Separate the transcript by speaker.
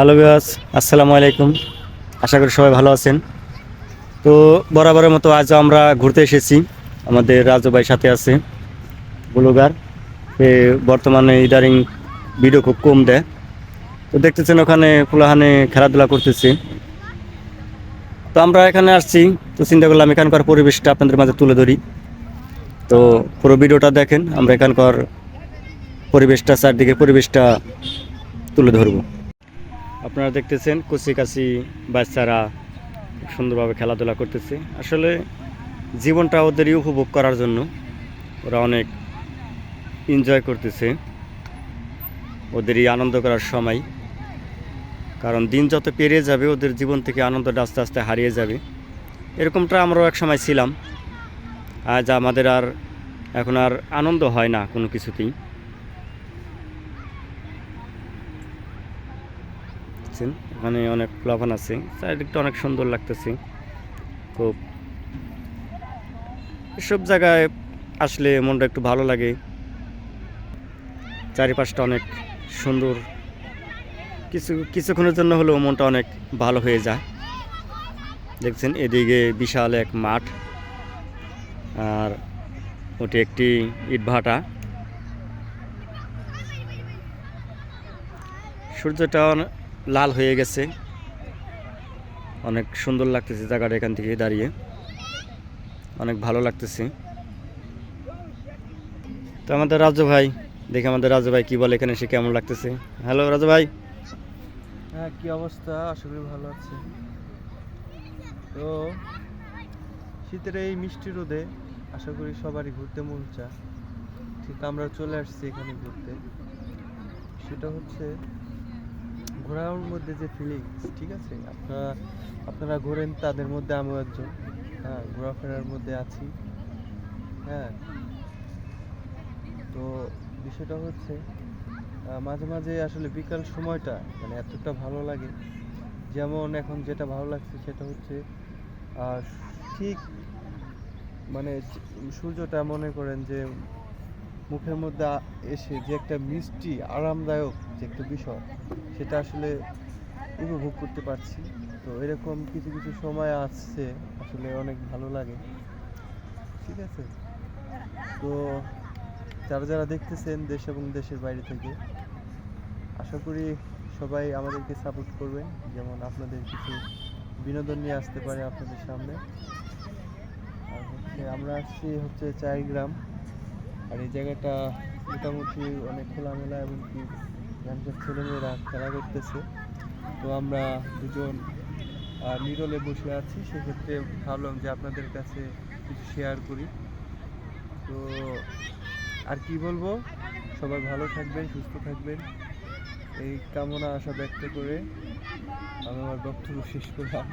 Speaker 1: Hello বিয়াস আসসালামু আলাইকুম। আশা করি সবাই ভালো আছেন। তো বরাবরের মতো আজ আমরা ঘুরতে এসেছি। আমাদের রাজু ভাই সাথে আছে, ব্লগার। বর্তমানে ইদারিং ভিডিও খুব কম দেয়। তো দেখতেছেন ওখানে পোলাহানে খেলাধুলা করতেছে। তো আমরা এখানে আসছি, তো চিন্তা করলাম এখানকার পরিবেশটা আপনাদের মাঝে তুলে ধরি। তো পুরো ভিডিওটা দেখেন, আমরা এখানকার পরিবেশটা, চারদিকে পরিবেশটা তুলে ধরবো। আপনারা দেখতেছেন কচি কাছি বাচ্চারা সুন্দরভাবে খেলাধুলা করতেছে। আসলে জীবনটা ওদেরই উপভোগ করার জন্য ওরা অনেক এনজয় করতেছে। ওদেরই আনন্দ করার সময়। কারণ দিন যত পেরিয়ে যাবে, ওদের জীবন থেকে আনন্দটা আস্তে আস্তে হারিয়ে যাবে। এরকমটা আমরাও এক সময় ছিলাম। আজ আমাদের আর এখন আর আনন্দ হয় না কোনো কিছুতেই। দেখছেন ওখানে অনেক প্লাবন আছে। চারিদিকটা অনেক সুন্দর লাগতেছে। খুব। এসব জায়গায় আসলে মনটা একটু ভালো লাগে। চারিপাশটা অনেক সুন্দর। কিছু, কিছুক্ষণের জন্য হলেও মনটা অনেক ভালো হয়ে যায়। দেখছেন, এদিকে বিশাল এক মাঠ। আর ওটি একটি ইটভাটা। সূর্যটা লাল হয়ে গেছে। অনেক সুন্দর লাগতেছে জায়গাটা এখান থেকে দাঁড়িয়ে। অনেক ভালো লাগতেছে। তো আমাদের রাজু ভাই, দেখে আমাদের রাজু ভাই কি বলে এখানে, সে কেমন লাগতেছে? হ্যালো রাজু ভাই।
Speaker 2: হ্যাঁ কি অবস্থা? আশা করি ভালো আছে। তো, শীতের এই মিষ্টি রোদে আশা করি সবারই ঘুরতে মন চায়। ঠিক আমরা চলে আসছি এখানে ঘুরতে। সেটা হচ্ছে ঘোরার মধ্যে যে ফিলিংস ঠিক আছে? আপনারা আপনারা ঘোরেন, তাদের মধ্যে আমিও একজন। হ্যাঁ ঘোরাফেরার মধ্যে আছি। হ্যাঁ। তো বিষয়টা হচ্ছে মাঝে মাঝে আসলে বিকাল সময়টা মানে এতটা ভালো লাগে। যেমন এখন যেটা ভালো লাগছে সেটা হচ্ছে ঠিক মানে সূর্যটা মনে করেন যে, মুখের মধ্যে এসে যে একটা মিষ্টি, আরামদায়ক যে একটা বিষয়, সেটা আসলে উপভোগ করতে পারছি। তো এরকম কিছু কিছু সময় আসছে, আসলে অনেক ভালো লাগে। ঠিক আছে? তো যারা যারা দেখতেছেন দেশ এবং দেশের বাইরে থেকে, আশা করি সবাই আমাদেরকে সাপোর্ট করবেন। যেমন আপনাদের কিছু বিনোদন নিয়ে আসতে পারে আপনাদের সামনে। আর হচ্ছে আমরা আসছি হচ্ছে চাইগ্রাম আর এই জায়গাটা মোটামুটি অনেক খোলামেলা এবং কি এখানকার ছেলেমেয়েরা খেলা করতেছে। তো আমরা দুজন নিরলে বসে আছি। সেক্ষেত্রে ভাবলাম যে আপনাদের কাছে কিছু শেয়ার করি। তো আর কি বলব? সবাই ভালো থাকবেন, সুস্থ থাকবেন। এই কামনা আশা ব্যক্ত করে আমি আমার বক্তব্য শেষ করলাম।